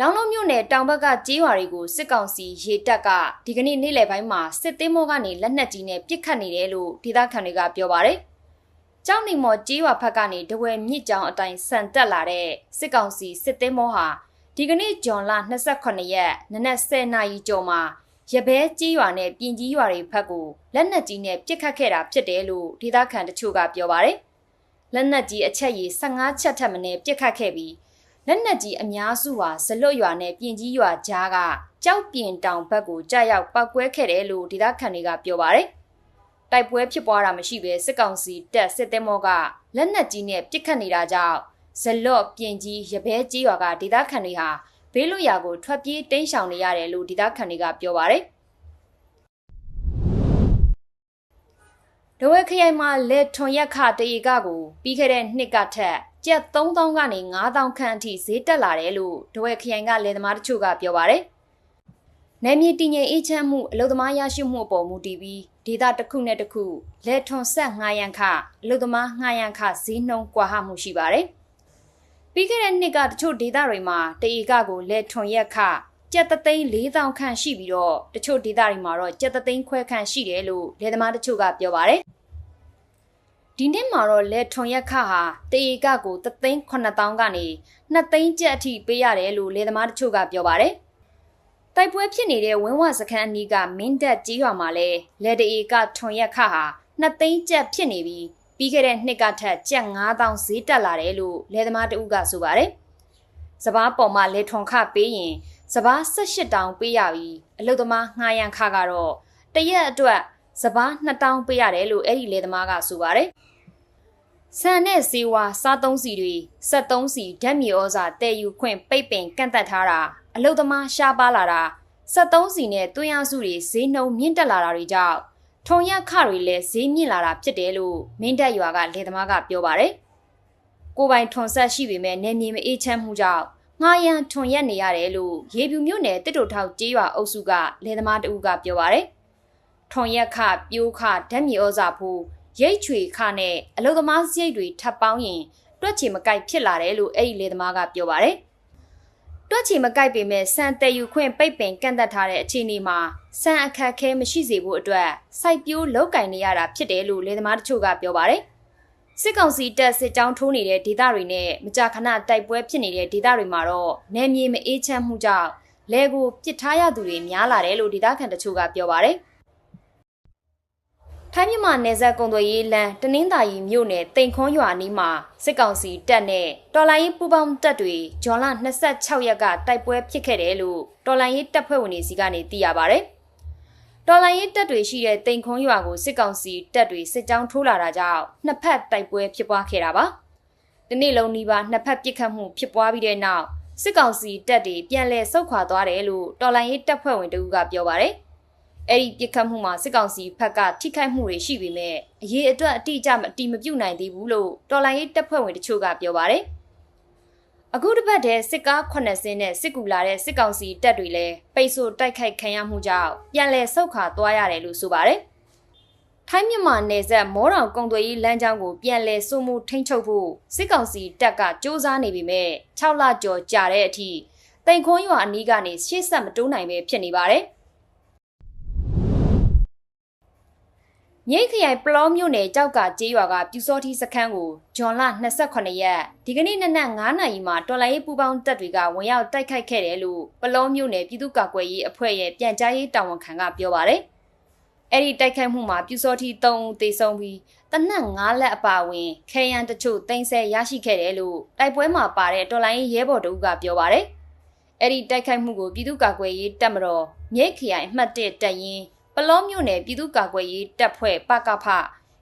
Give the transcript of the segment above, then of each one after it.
လောင်လုံးမြို့နယ်တောင်ဘက်ကကြေးရွာတွေကိုစစ်ကောင်စီရေတပ်ကဒီကနေ့နေ့လယ်ပိုင်းမှာစစ်သေးမောကနေလက်နက်ကြီးနဲ့ပစ်ခတ်နေတယ်လို့ဒေသခံတွေကပြောပါတယ်။ကျောင်းနေမော်ကြေးရွာဘက်ကနေတဝယ်မြစ်ကြောင်အတိုင်းဆန်တက်လာတဲ့စစ်ကောင်စီစစ်သေးမောဟာဒီကနေ့ဂျွန်လ28ရက်နနက်10:00နာရီကျော်မှာရဘဲကြေးရွာနဲ့ပြင်ကြီးရွာတွေဘက်ကိုလက်နက်ကြီးနဲ့ပစ်ခတ်ခဲ့တာဖြစ်တယ်လို့ဒေသခံတချို့ကပြောပါတယ်။လက်နက်ကြီးအချက်ကြီး15ချက်ထပ်မင်းပစ်ခတ်ခဲ့ပြီး လက်နက်ကြီးအများစုဟာဇလွတ်ရွာနဲ့ပြင်ကြီးရွာကြားကကြောက်ပြင်တောင်ဘက်ကိုကြားရောက်ပောက်ကွဲခဲ့တယ်လို့ဒေသခံတွေကပြောပါတယ်။တိုက်ပွဲဖြစ်ပွားတာမရှိဘဲစစ်ကောင်စီတပ်စစ်သည်မောကလက်နက်ကြီးနဲ့ပစ်ခတ်နေတာကြောင့်ဇလွတ်ပြင်ကြီးရဘဲကြီးရွာကဒေသခံတွေဟာဘေးလွတ်ရာကိုထွက်ပြေးတိမ်းရှောင်နေရတယ်လို့ဒေသခံတွေကပြောပါတယ်။ဒဝဲခရိုင်မှာလက်ထွန်ရက်ခတရေကကိုပြီးခဲ့တဲ့နှစ်ကထက် ကျပ်3000ကနေ9000ခန့်အထိဈေးတက်လာတယ်လို့ဒဝဲခရိုင်ကလယ်သမားတချို့ကပြောပါတယ်။နယ်မြေတည်ငြိမ်အေးချမ်းမှုအလုပ်သမားရရှိမှုအပေါ်မူတည်ပြီးဒေသတစ်ခုနဲ့တစ်ခုလက်ထွန်ဆက်ငှားရန်ခအလုပ်သမားငှားရန်ခဈေးနှုန်းကွာဟမှုရှိပါတယ်။ပြီးခဲ့တဲ့နှစ်ကတချို့ဒေသတွေမှာတရေကကိုလက်ထွန်ရက်ခကျပ်သိန်း4000ခန့်ရှိပြီးတော့တချို့ဒေသတွေမှာတော့ကျပ်သိန်းခွဲခန့်ရှိတယ်လို့လယ်သမားတချို့ကပြောပါတယ်။ ဒီနှစ်မှာတော့လက်ထွန်ရက်ခဟာတရေကကို3သိန်း9000ကနေ2သိန်းကျပ်အထိပေးရတယ်လို့လယ်သမားတချို့ကပြောပါတယ်။တိုက်ပွဲဖြစ်နေတဲ့ဝင်းဝစခန်းအနီးကမင်းတက်ကြီးရွာမှာလဲလက်တရေကထွန်ရက်ခဟာ2သိန်းကျပ်ဖြစ်နေပြီးပြီးခဲ့တဲ့နှစ်ကထက်ကျပ်9000ဈေးတက်လာတယ်လို့လယ်သမားတဦးကဆိုပါတယ်။စပားပေါ်မှာလက်ထွန်ခပေးရင်စပား18တောင်ပေးရပြီးအလုသမားငှားရန်ခကတော့တရက်အတွက်စပား2000ပေးရတယ်လို့အဲ့ဒီလယ်သမားကဆိုပါတယ်။ ဆန်နဲ့ဇီဝါစားသုံးစီတွေဆက်သုံးစီဓာတ်မြေဩဇာတည်ယူခွင့်ပိတ်ပင်ကန့်သက်ထားတာအလုသမားရှားပါလာတာဆက်သုံးစီနဲ့တွင်းရစုတွေဈေးနှုန်းမြင့်တက်လာတာတွေကြောင့်ထုံရခတွေလည်းဈေးမြင့်လာတာဖြစ်တယ်လို့မင်းတက်ရွာကလယ်သမားကပြောပါတယ်။ကိုပိုင်ထွန်ဆက်ရှိပေမဲ့နေမြေမအေးချမ်းမှုကြောင့်ငှားရန်ထွန်ရက်နေရတယ်လို့ရေပြူမြို့နယ်တစ်တိုထောက်ကျေးရွာအုပ်စုကလယ်သမားတဦးကပြောပါတယ်။ထွန်ရက်ခပြိုးခဓာတ်မြေဩဇာဖို့ ရိတ်ချွေခနဲ့အလုသမားစရိတ်တွေထပ်ပေါင်းရင်တွက်ချေမကိုက်ဖြစ်လာတယ်လို့အဲ့ဒီလေသမားကပြောပါတယ်။တွက်ချေမကိုက်ပေမဲ့စံတည်ယူခွင့်ပိတ်ပင်ကန့်သက်ထားတဲ့အခြေအနေမှာစံအခက်ခဲမရှိစေဖို့အတွက်စိုက်ပျိုးလောက်ကင်နေရတာဖြစ်တယ်လို့လေသမားတချို့ကပြောပါတယ်။စစ်ကောင်စီတပ်စစ်ကြောင်းထိုးနေတဲ့ဒေသတွေနဲ့မကြာခဏတိုက်ပွဲဖြစ်နေတဲ့ဒေသတွေမှာတော့နယ်မြေမအေးချမ်းမှုကြောင့်လဲကိုပစ်ထားရသူတွေများလာတယ်လို့ဒေသခံတချို့ကပြောပါတယ်။ ထိုင်းမြန်မာနယ်စပ်ကုံသွေးရေးလမ်းတနင်္သာရီမြို့နယ်တိန်ခွန်းရွာနီးမှာစစ်ကောင်စီတပ်နဲ့တော်လိုင်းရေးပူပေါင်းတပ်တွေဂျွန်လ26ရက်ကတိုက်ပွဲဖြစ်ခဲ့တယ်လို့တော်လိုင်းရေးတပ်ဖွဲ့ဝင်တွေစီကနေသိရပါဗျ။တော်လိုင်းရေးတပ်တွေရှိတဲ့တိန်ခွန်းရွာကိုစစ်ကောင်စီတပ်တွေစစ်ကြောင်းထိုးလာတာကြောင့်နှစ်ဖက်တိုက်ပွဲဖြစ်ပွားခဲ့တာပါ။ဒီနေ့လုံးနီးပါးနှစ်ဖက်ပစ်ခတ်မှုဖြစ်ပွားပြီးတဲ့နောက်စစ်ကောင်စီတပ်တွေပြန်လည်ဆုတ်ခွာသွားတယ်လို့တော်လိုင်းရေးတပ်ဖွဲ့ဝင်တဦးကပြောပါဗျ။ အဲ့ဒီပြစ်ခတ်မှုမှာစစ်ကောင်စီဘက်ကထိခိုက်မှုတွေရှိပေမဲ့အရေးအတွက်အတိအကျမတိမပြုတ်နိုင်သေးဘူးလို့တော်လိုင်းရေးတပ်ဖွဲ့ဝင်တချို့ကပြောပါတယ်။အခုတစ်ပတ်တည်းစစ်ကား80စင်းနဲ့စစ်ကူလာတဲ့စစ်ကောင်စီတပ်တွေလည်းပိတ်ဆို့တိုက်ခိုက်ခံရမှုကြောင့်ပြန်လည်ဆုတ်ခါသွားရတယ်လို့ဆိုပါတယ်။ထိုင်းမြန်မာနယ်စပ်မောတောင်ကုံသွေးရေးလမ်းကြောင်းကိုပြန်လည်စိုးမှုထိန်းချုပ်ဖို့စစ်ကောင်စီတပ်ကစ조사နေပေမဲ့6လကျော်ကြာတဲ့အထိတိန်ခွန်းရွာအနီးကနေရှေ့ဆက်မတိုးနိုင်ပဲဖြစ်နေပါတယ်။ မြိတ်ခရိုင်ပလောမြို့နယ်ကြောက်ကကျေးရွာကပြူစောထီးစခန်းကိုဂျွန်လ28ရက်ဒီကနေ့နနက်9နာရီမှာတော်လိုင်းရေးပူပေါင်းတပ်တွေကဝင်ရောက်တိုက်ခိုက်ခဲ့တယ်လို့ပလောမြို့နယ်ပြည်သူ့ကာကွယ်ရေးအဖွဲ့ရဲ့ပြန်ကြားရေးတာဝန်ခံကပြောပါတယ်။အဲ့ဒီတိုက်ခိုက်မှုမှာပြူစောထီး3ဦးသေဆုံးပြီးတနက်9လက်အပါဝင်ခဲယံတချို့တင်ဆက်ရရှိခဲ့တယ်လို့တိုက်ပွဲမှာပါတဲ့တော်လိုင်းရေးရဲဘော်တို့ကပြောပါတယ်။အဲ့ဒီတိုက်ခိုက်မှုကိုပြည်သူ့ကာကွယ်ရေးတပ်မတော်မြိတ်ခရိုင်အမှတ်1တပ်ရင်း ပလောမြို့နယ်ပြည်သူ့ကာကွယ်ရေးတပ်ဖွဲ့ပကဖ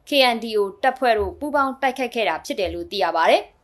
KNDO တပ်ဖွဲ့တို့ပူးပေါင်းတိုက်ခိုက်ခဲ့တာဖြစ်တယ်လို့သိရပါဗျ။